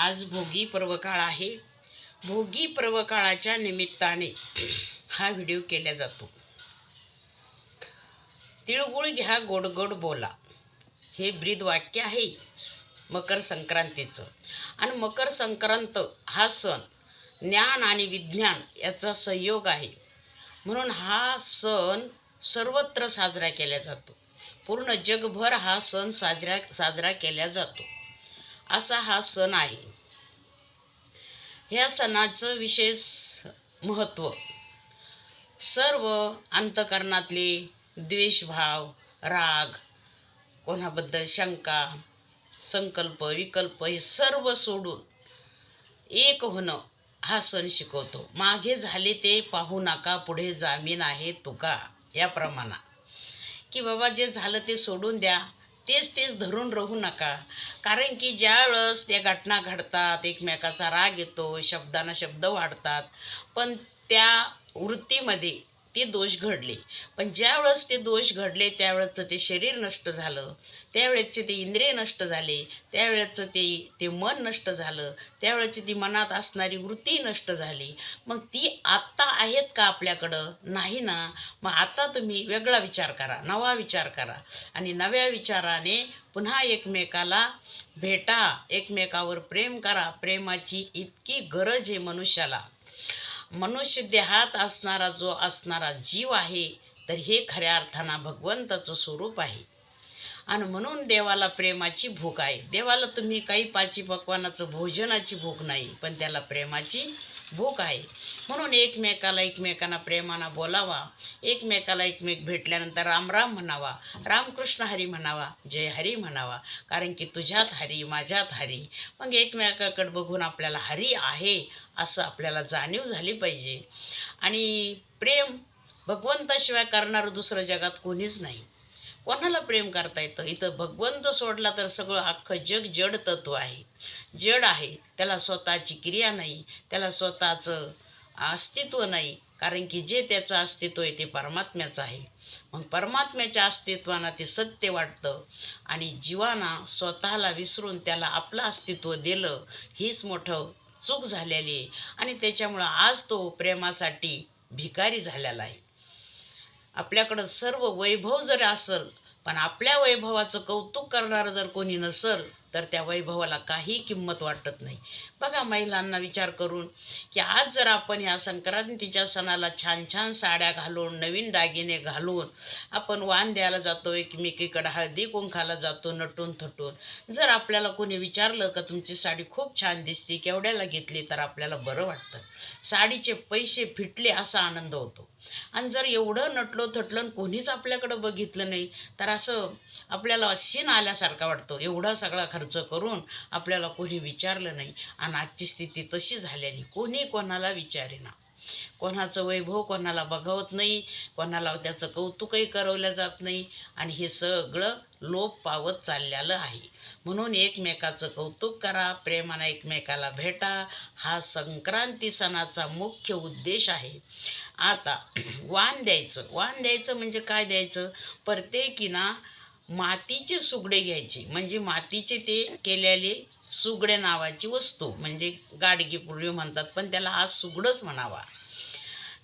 आज भोगी पर्वकाळ आहे. भोगी पर्वकाळाच्या निमित्ताने हा व्हिडिओ केला जातो. तिळगुळ घ्या गोड गोड बोला. हे ब्रीद वाक्य आहे मकर संक्रांतीचं. आणि मकर संक्रांत हा सण ज्ञान आणि विज्ञान याचा संयोग आहे. म्हणून हा सण सर्वत्र साजरा केला जातो. पूर्ण जगभर हा सण साजरा साजरा केला जातो. असा हा सण आहे. ह्या सणाचं विशेष महत्त्व. सर्व अंतकरणातले द्वेषभाव राग कोणाबद्दल शंका संकल्प विकल्प हे सर्व सोडून एक होणं हा सण शिकवतो. मागे झाले ते पाहू नका पुढे जामीन आहे तुका या प्रमाणा. की बाबा जे झालं ते सोडून द्या. तेच तेच धरून राहू नका. कारण की ज्या वेळेस त्या घटना घडतात एकमेकाचा राग येतो शब्दांना शब्द वाढतात पण त्या वृत्तीमध्ये ते दोष घडले. पण ज्यावेळेस ते दोष घडले त्यावेळेचं ते शरीर नष्ट झालं. त्यावेळेचे ते इंद्रिय नष्ट झाले. त्यावेळेचं ते ते मन नष्ट झालं. त्यावेळेची ती मनात असणारी वृत्ती नष्ट झाली. मग ती आत्ता आहेत का आपल्याकडं? नाही ना. मग आता तुम्ही वेगळा विचार करा. नवा विचार करा. आणि नव्या विचाराने पुन्हा एकमेकाला भेटा. एकमेकावर प्रेम करा. प्रेमाची इतकी गरज आहे मनुष्याला. मनुष्य देहात असणारा जो असणारा जीव आहे तर हे खऱ्या अर्थानं भगवंताचं स्वरूप आहे. आणि म्हणून देवाला प्रेमाची भूक आहे. देवाला तुम्ही काही पाची पकवानाचं भोजनाची भूक नाही पण त्याला प्रेमाची भूक आहे म्हणून एकमेकाला एकमेकांना प्रेमानं बोलावा. एकमेकाला एकमेक भेटल्यानंतर राम राम म्हणावा. रामकृष्ण हरी म्हणावा. जय हरी म्हणावा. कारण की तुझ्यात हरी माझ्यात हरी. मग एकमेकाकडे बघून आपल्याला हरी आहे असं आपल्याला जाणीव झाली पाहिजे. आणि प्रेम भगवंताशिवाय करणारं दुसरं जगात कोणीच नाही. कोणाला प्रेम करता येतं? इथं भगवंत सोडला तर सगळं अख्खं जग जड तत्व आहे. जड आहे. त्याला स्वतःची क्रिया नाही. त्याला स्वतःचं अस्तित्व नाही. कारण की जे त्याचं अस्तित्व आहे ते परमात्म्याचं आहे. मग परमात्म्याच्या अस्तित्वानं ते सत्य वाटतं. आणि जीवाना स्वतःला विसरून त्याला आपलं अस्तित्व दिलं हीच मोठं चूक झालेली आहे. आणि त्याच्यामुळं आज तो प्रेमासाठी भिकारी झालेला आहे. आपल्याकडं सर्व वैभव जर असल पण आपल्या वैभवाचं कौतुक करणारं जर कोणी नसल तर त्या वैभवाला काही किंमत वाटत नाही. बघा महिलांना विचार करून की आज जर आपण या संक्रांतीच्या सणाला छान छान साड्या घालून नवीन दागिने घालून आपण वाण द्यायला जातो एकमेकीकडं हळदी कुंखाला जातो नटून थटून. जर आपल्याला कोणी विचारलं का तुमची साडी खूप छान दिसते केवढ्याला घेतली? तर आपल्याला बरं वाटतं. साडीचे पैसे फिटले असा आनंद होतो. आणि जर एवढं नटलो थटलं आणि कोणीच आपल्याकडं बघितलं नाही तर असं आपल्याला शिन आल्यासारखा वाटतो. एवढा सगळा खर्च करून आपल्याला कोणी विचारलं नाही आणि आजची स्थिती तशी झालेली. कोणी कोणाला विचारेना. कोणाचं वैभव कोणाला बघवत नाही कोणाला त्याचं कौतुकही करवलं जात नाही आणि हे सगळं लोप पावत चाललेलं आहे. म्हणून एकमेकाचं कौतुक करा प्रेमानं एकमेकाला भेटा हा संक्रांती सणाचा मुख्य उद्देश आहे. आता वाण द्यायचं. वाण द्यायचं म्हणजे काय द्यायचं? प्रत्येकीना मातीचे सुगडे घ्यायचे. म्हणजे मातीचे ते केलेले सुगडे नावाची वस्तू. म्हणजे गाडगी पूर्वी म्हणतात पण त्याला आज सुगडच म्हणावा.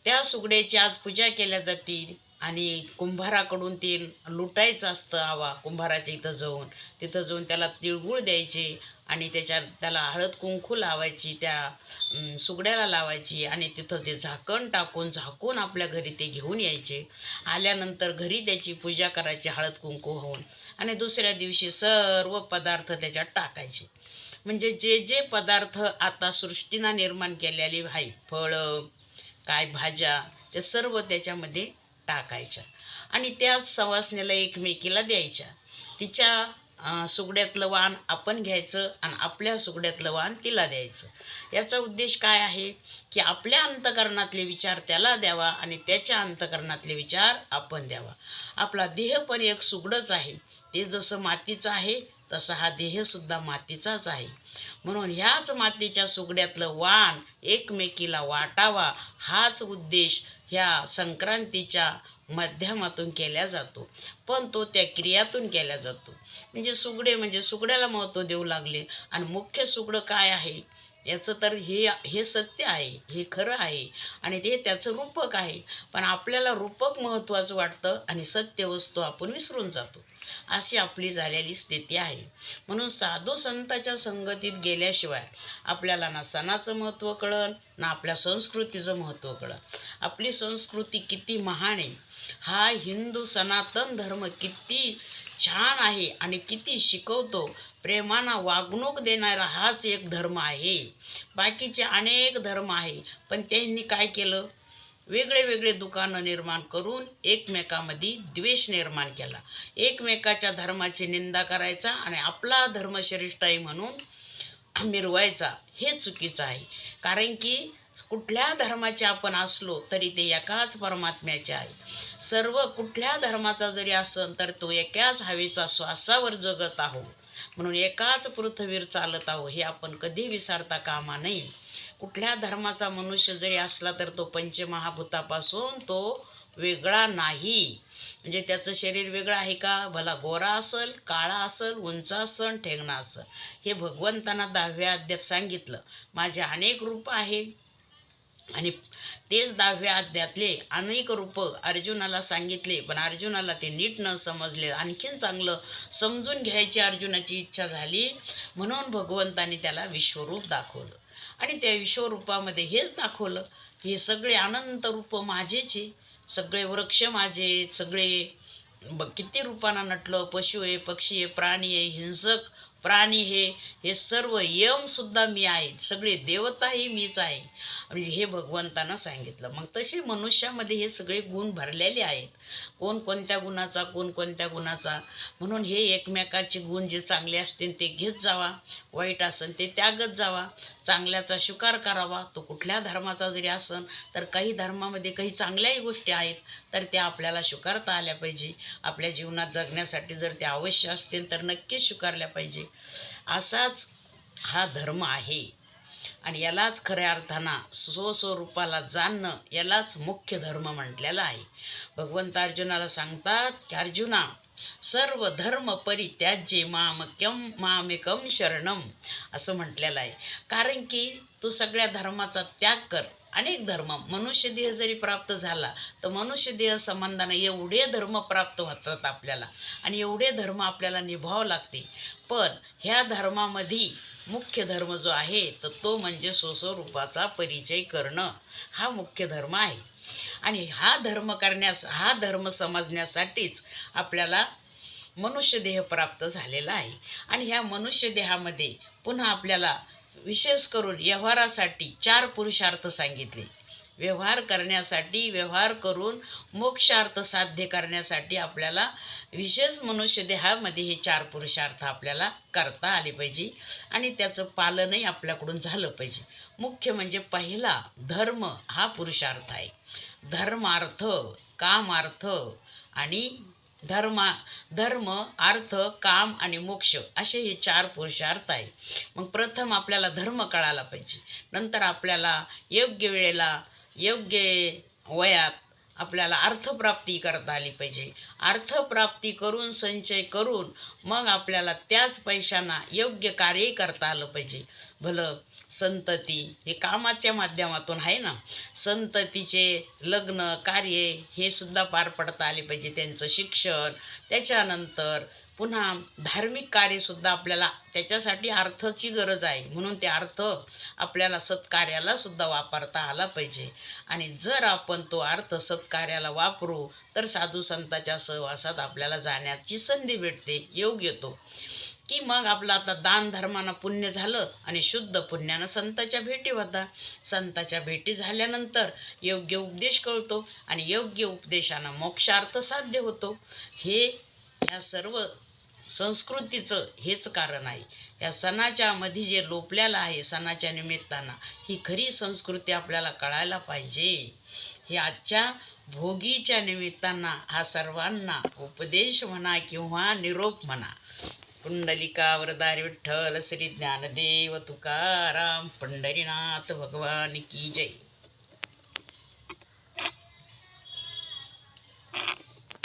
त्या सुगड्याची आज पूजा केल्या जातील आणि कुंभाराकडून ते लुटायचं असतं हवा कुंभाराच्या इथं जाऊन. तिथं जाऊन त्याला तिळगुळ द्यायचे आणि त्याच्या त्याला हळद कुंकू लावायची त्या सुगड्याला लावायची आणि तिथं ते झाकण टाकून झाकून आपल्या घरी ते घेऊन यायचे. आल्यानंतर घरी त्याची पूजा करायची हळद कुंकू होऊन. आणि दुसऱ्या दिवशी सर्व पदार्थ त्याच्यात टाकायचे. म्हणजे जे जे पदार्थ आता सृष्टीनं निर्माण केलेले आहेत फळं काय भाज्या ते सर्व त्याच्यामध्ये टाकायच्या. आणि त्याच सवासणीला एकमेकीला द्यायच्या. तिच्या सुगड्यातलं वाण आपण घ्यायचं आणि आपल्या सुगड्यातलं वाण तिला द्यायचं. याचा उद्देश काय आहे? की आपल्या अंतकरणातले विचार त्याला द्यावा आणि त्याच्या अंतकरणातले विचार आपण द्यावा. आपला देह पण एक सुगडंच आहे. ते जसं मातीचं आहे तसा हा देहसुद्धा मातीचाच आहे. म्हणून ह्याच मातीच्या सुगड्यातलं वाण एकमेकीला वाटावा हाच उद्देश ह्या संक्रांतीच्या माध्यमातून केला जातो. पण तो त्या क्रियातून केला जातो. म्हणजे सुगडे म्हणजे सुगड्याला महत्त्व देऊ लागले. आणि मुख्य सुगडं काय आहे? याचं तर हे हे सत्य आहे. हे खरं आहे. आणि ते त्याचं रूपक आहे. पण आपल्याला रूपक महत्त्वाचं वाटतं आणि सत्य वस्तू आपण विसरून जातो. अशी आपली झालेली स्थिती आहे. म्हणून साधू संताच्या संगतीत गेल्याशिवाय आपल्याला ना सणाचं महत्त्व कळल ना आपल्या संस्कृतीचं महत्त्व कळन आपली संस्कृती किती महान आहे. हा हिंदू सनातन धर्म किती छान आहे आणि किती शिकवतो. प्रेमानं वागणूक देणारा हाच एक धर्म आहे. बाकीचे अनेक धर्म आहे. पण त्यांनी काय केलं? वेगळे वेगळे दुकानं निर्माण करून एकमेकामध्ये द्वेष निर्माण केला. एकमेकाच्या धर्माची निंदा करायचा आणि आपला धर्म श्रेष्ठ आहे म्हणून मिरवायचा हे चुकीचं आहे. कारण की कुठल्या धर्माचे आपण असलो तरी ते एकाच परमात्म्याचे आहे. सर्व कुठल्या धर्माचा जरी असेल तर तो एकाच हवेचा श्वासावर जगत आहो. म्हणून एकाच पृथ्वीवर चालत आहो हे आपण कधी विसरता कामा नये. कुठल्या धर्माचा मनुष्य जरी असला तर तो पंचमहाभूतापासून तो वेगळा नाही. म्हणजे त्याचं शरीर वेगळं आहे का? भला गोरा असल काळा असल उंच असल ठेंगणा असल. हे भगवंतांना दहाव्या अध्यात सांगितलं. माझे अनेक रूप आहे. आणि तेच दहाव्या अध्यातले अनेक रूप अर्जुनाला सांगितले पण अर्जुनाला ते नीट न समजले. आणखीन चांगलं समजून घ्यायची अर्जुनाची इच्छा झाली. म्हणून भगवंताने त्याला विश्वरूप दाखवलं. आणि त्या विश्वरूपामध्ये हेच दाखवलं की हे सगळे अनंत रूपं माझेचे सगळे वृक्ष माझे सगळे ब किती रूपांना नटलं. पशु आहे पक्षी आहे प्राणी आहे हिंसक प्राणी हे हे सर्व यमसुद्धा मी आहे. सगळे देवताही मीच आहे. म्हणजे हे भगवंतानं सांगितलं. मग तसे मनुष्यामध्ये हे सगळे गुण भरलेले आहेत. कोण कोणत्या गुणाचा कोण कोणत्या गुणाचा. म्हणून हे एकमेकाचे गुण जे चांगले असतील ते घेत जावा. वाईट असेल ते त्यागत जावा. चांगल्याचा स्वीकार करावा. तो कुठल्या धर्माचा जरी असेल तर काही धर्मामध्ये काही चांगल्याही गोष्टी आहेत तर त्या आपल्याला स्वीकारता आल्या पाहिजे. आपल्या जीवनात जगण्यासाठी जर त्या अवश्य असतील तर नक्कीच स्वीकारल्या पाहिजे. असाच हा धर्म आहे. आणि यालाच खऱ्या अर्थानं स्वस्वरूपाला जाणणं यालाच मुख्य धर्म म्हटलेला आहे. भगवंत अर्जुनाला सांगतात की अर्जुना सर्व धर्म परित्याज्ये मामक्यम मामेकम शरणम असं म्हटलेलं आहे. कारण की तू सगळ्या धर्माचा त्याग कर. अनेक धर्म. मनुष्य देह जरी प्राप्त झाला तर मनुष्य देह संबंधाने एवढे धर्म प्राप्त होतात आपल्याला आणि एवढे धर्म आपल्याला निभावं लागते. पण ह्या धर्मामध्ये मुख्य धर्म जो आहे तर तो म्हणजे स्वस्वरूपाचा परिचय करणं हा मुख्य धर्म आहे. आणि हा धर्म करण्यास हा धर्म समजण्यासाठीच आपल्याला मनुष्य देह प्राप्त झालेला आहे. आणि ह्या मनुष्य देहामध्ये पुन्हा आपल्याला विशेष करून व्यवहारासाठी चार पुरुषार्थ सांगितले. व्यवहार करण्यासाठी व्यवहार करून मोक्षार्थ साध्य करण्यासाठी आपल्याला विशेष मनुष्य देहामध्ये हे चार पुरुषार्थ आपल्याला करता आले पाहिजे आणि त्याचं पालनही आपल्याकडून झालं पाहिजे. मुख्य म्हणजे पहिला धर्म हा पुरुषार्थ आहे. धर्मार्थ कामार्थ आणि धर्मा धर्म अर्थ काम आणि मोक्ष असे हे चार पुरुषार्थ आहे. मग प्रथम आपल्याला धर्म कळायला पाहिजे. नंतर आपल्याला योग्य वेळेला योग्य वयात आपल्याला अर्थप्राप्ती करता आली पाहिजे. अर्थप्राप्ती करून संचय करून मग आपल्याला त्याच पैशांना योग्य कार्यही करता आलं पाहिजे. भलं संतती हे कामाच्या माध्यमातून आहे ना. संततीचे लग्न कार्य हे सुद्धा पार पडता आले पाहिजे त्यांचं शिक्षण. त्याच्यानंतर पुन्हा धार्मिक कार्यसुद्धा आपल्याला त्याच्यासाठी अर्थची गरज आहे. म्हणून ते अर्थ आपल्याला सत्कार्याला सुद्धा वापरता आला पाहिजे. आणि जर आपण तो अर्थ सत्कार्याला वापरू तर साधू संताच्या सहवासात आपल्याला जाण्याची संधी भेटते. योग येतो. की मग आपलं आता दान धर्मानं पुण्य झालं आणि शुद्ध पुण्यानं संताच्या भेटी होता. संताच्या भेटी झाल्यानंतर योग्य उपदेश कळतो आणि योग्य उपदेशानं मोक्षार्थ साध्य होतो. हे ह्या सर्व संस्कृतीचं हेच कारण आहे. या सणाच्या मध्ये जे लोपल्याला आहे सणाच्या निमित्तानं ही खरी संस्कृती आपल्याला कळायला पाहिजे. हे आजच्या भोगीच्या निमित्तानं हा सर्वांना उपदेश म्हणा किंवा निरोप म्हणा. पुंडलिका वरदारी विठ्ठल श्री ज्ञानदेव तुकाराम पंढरीनाथ भगवान की जय.